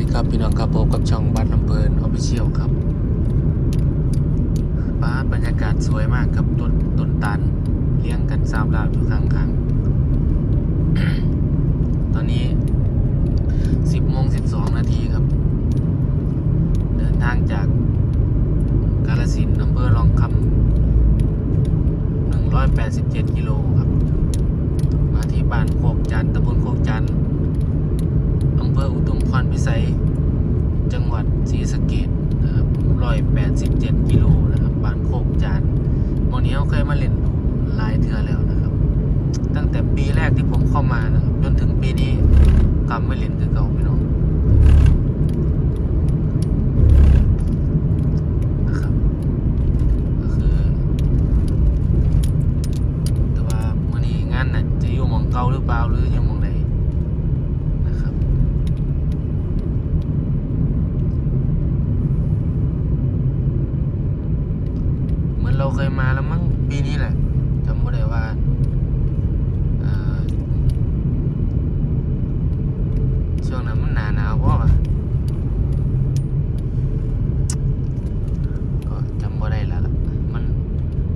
ดีครับพี่น้องครับพบกับช่องบัตรลำเพลินออฟฟิเชียลครับบ้านบรรยากาศสวยมากครับต้นต้นตันเลี้ยงกันสามลาวอยู่ข้างๆตอนนี้ 10โมง12 นาทีครับ เดินทางจากกาลสินธุ์อำเภอรองคำ187 กิโลครับ มาที่บ้านโคกจันทร์ตำบลโคกจันทร์อำเภออุทุมพรพิสัย จังหวัดศรีสะเกดนะครับ187 กิโลนะครับ บ้านโคกจันทร์โมนี้เขาเคยมาเล่นหลายเทือแล้วนะครับ ตั้งแต่ปีแรกที่ผมเข้ามานะครับ จนถึงปีนี้กำไม่เล่นคือเก่าพี่น้องนะครับ ก็คือ แต่ว่ามื่อนี้งานน่ะจะอยู่หมองเก่าหรือเปล่าหรืออยู่หมองไหนนะครับ เคยมาแล้วมั้งปีนี้แหละจำไม่ได้ว่าช่วงนั้นมันหนาหนาวเพราะว่าก็จำไม่ได้แล้วล่ะมัน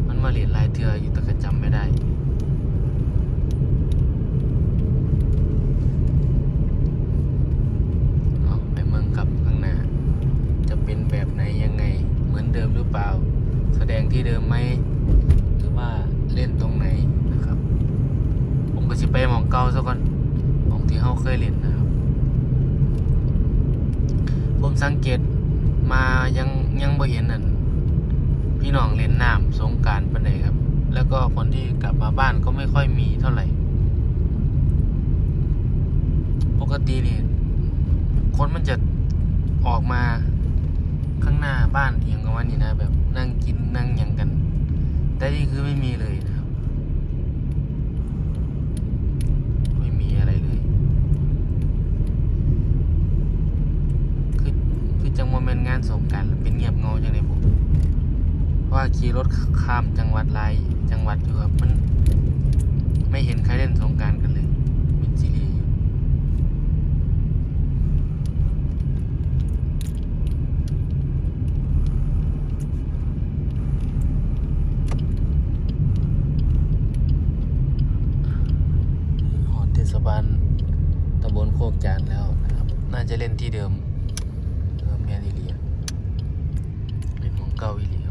มันมาเรียนลายเทืออยู่แต่ก็จำไม่ได้เอาไปเมืองกับข้างหน้าจะเป็นแบบไหนยังไงเหมือนเดิมหรือเปล่า ดงที่เดิมไหมหรือว่าเล่นตรงไหนนะครับ ผมก็จะไปหมองเก่าซะก่อนหมองที่เขาเคยเล่นนะครับ ผมสังเกตมายังยังบ่เห็นนั่นพี่น้องเล่นน้ำสงกรารปานใดครับ แล้วก็คนที่กลับมาบ้านก็ไม่ค่อยมีเท่าไหร่ ปกตินี่คนมันจะออกมา ข้างหน้าบ้านอย่างกับวันนี้นะ แบบนั่งกินนั่งยังกัน แต่นี่คือไม่มีเลยนะครับ ไม่มีอะไรเลย คือคือจังหว่าแมนงานสงการเป็นเงียบเงาจังเลยผมว่าขี่รถข้ามจังหวัดหลายจังหวัดอยู่ครับมัน ไม่เห็นใครเล่นสงการกันเลยมิดซีรีส์อยู่ หอเทศบาลตำบลโคกจานแล้วนะครับ น่าจะเล่นที่เดิมเดิมแมนอีเลียเป็นของเก่าอีเลีย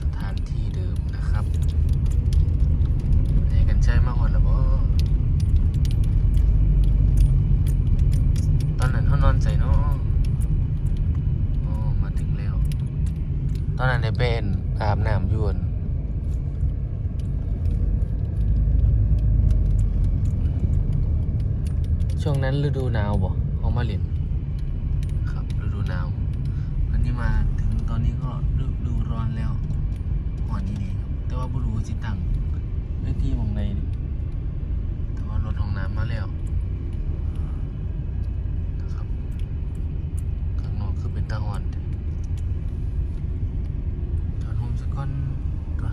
สถานที่เดิมนะครับให้กันใช้มาหอดแล้วบ่ตอนนั้นเขานอนใส่เนาะโอ้มาถึงแล้ว ตอนนั้นได้เป็นอาบน้ำยวน ช่วงนั้นฤดูหนาวบ่ของมาลินครับฤดูหนาวอันนี้มาถึงตอนนี้ก็ฤดูร้อนแล้วอ่อนดีๆครับแต่ว่าบ่รู้สิตังไม่ที่มองในแต่ว่ารถห้องน้ำมาแล้วนะครับข้างนอกคือเป็นตาอ่อนแท้จอดโฮมสักก่อนตัว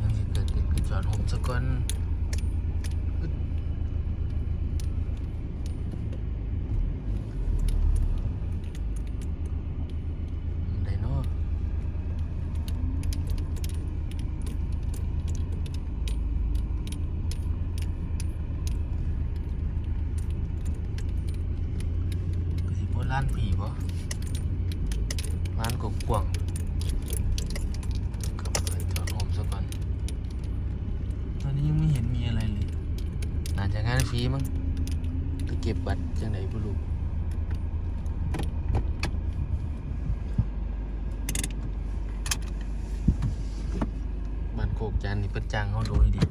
ยังสิเกิดขึ้นคือจอดโฮมสักก่อน ไดโน่ก็สิบ่ร้านผีบ่ร้านกกวางกับไปจอดโฮมซะก่อนตอนนี้ยังไม่เห็นมีอะไรเลยน่าจะงานฟรีมั้งจะเก็บบัตรจังไหนบ่รู้บ้านโคกจันนี่เพิ่นจ้างเขาโดยดี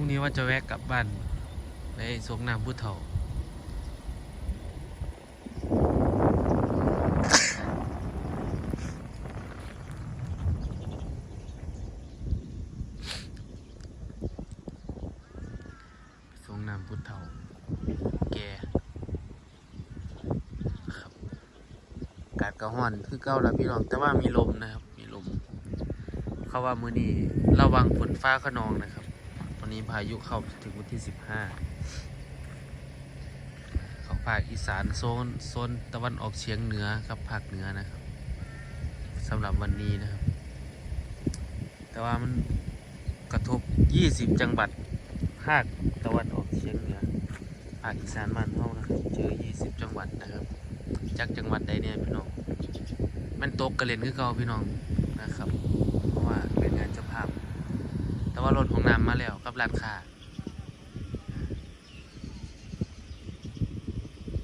รุ่งนี้ว่าจะแวะกลับบ้านไปสงน้ำพุทธเถาสงน้ำพุทธเถาแกครับกาดกระห่อนคือเก้าแล้วพี่รอง แต่ว่ามีลมนะครับ มีลม เขาว่ามือนี้ระวังฝนฟ้าขนองนะครับ นี้พายุเข้าถึงวันที่สิบห้าเขาภาคอีสานโซนโซนตะวันออกเฉียงเหนือกับภาคเหนือนะครับสำหรับวันนี้นะครับ แต่ว่ามันกระทบ 20 จังหวัดภาคตะวันออกเฉียงเหนือภาคอีสานบ้านเฮานะครับเจอ 20 จังหวัดนะครับ จากจังหวัดใดเนี่ยพี่น้องมันตกกระเล่นคือเก่าพี่น้องนะครับ รถของน้ำมาแล้วกับร้านค้า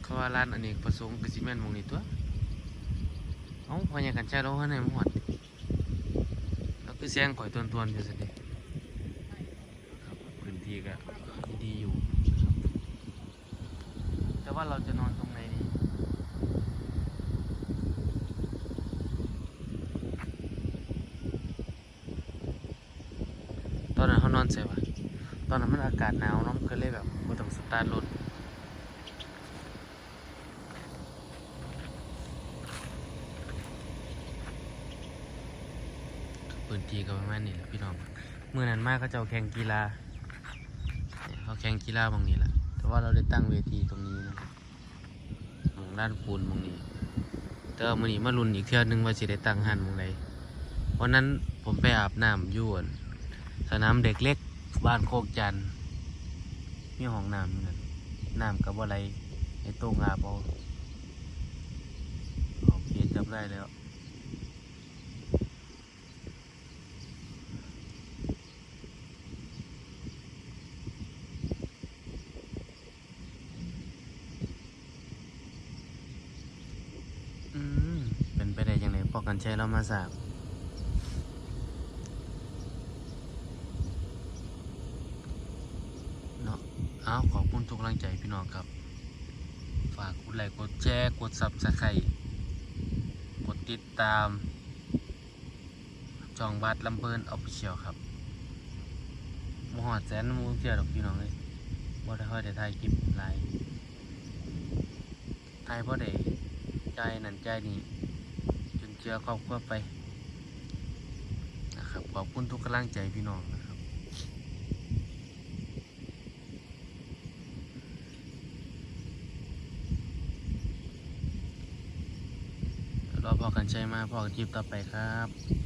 เขาว่าร้านอเนกประสงค์คือซีเมนมองนี่ตัวเอ้าพอยังกันใช้เราให้ในหมวดแล้วคือเสียงก่อยตวนๆอยู่สิเดะครับพื้นที่ก็ดีอยู่ แต่ว่าเราจะนอนตรงไหนดี ต อนนั้นเขานอนเสียวะตอนนั้นมันอากาศหนาวน้องก็เลยแบบไม่ต้องสตาร์ทรถพื้นที่ก็ประมาณนี้แหละพี่น้องเมื่อนั้นมากก็จะเอาแข่งกีฬาเขาแข่งกีฬาบางนี้แหละแต่ว่าเราได้ตั้งเวทีตรงนี้นะครับหมองด้านปูนบางนี้แต่ว่ามื่อนี้มาลุนอีกเทื่อนึงว่าจะได้ตั้งหันหมองใดวันนั้นผมไปอาบน้ำยวน สนามเด็กเล็ก บ้านโคกจันมีห้องน้ำนกันน้ำกับอะไรไอ้โต้งอาบเอาโอเคจำได้แล้วอืมเป็นไปได้ยังไงพอกันใช้เรามาสาบ เนาะเอาขอบคุณทุกกำลังใจพี่น้องครับ ฝากกดไลค์กดแชร์กดซับสไครต์กดติดตาม จองบัตรลำเพลินออฟฟิเชียลครับมหอดแสนมูเจียดอกพี่น้องเลยบ่ได้ค่อยได้ถ่ายคลิปหลายถ่ายบ่ได้ใจนั่นใจนี่จนเจือครอบครัวไปนะครับขอบคุณทุกกำลังใจพี่น้องนะ ใช้มาพอกันคลิปต่อไปครับ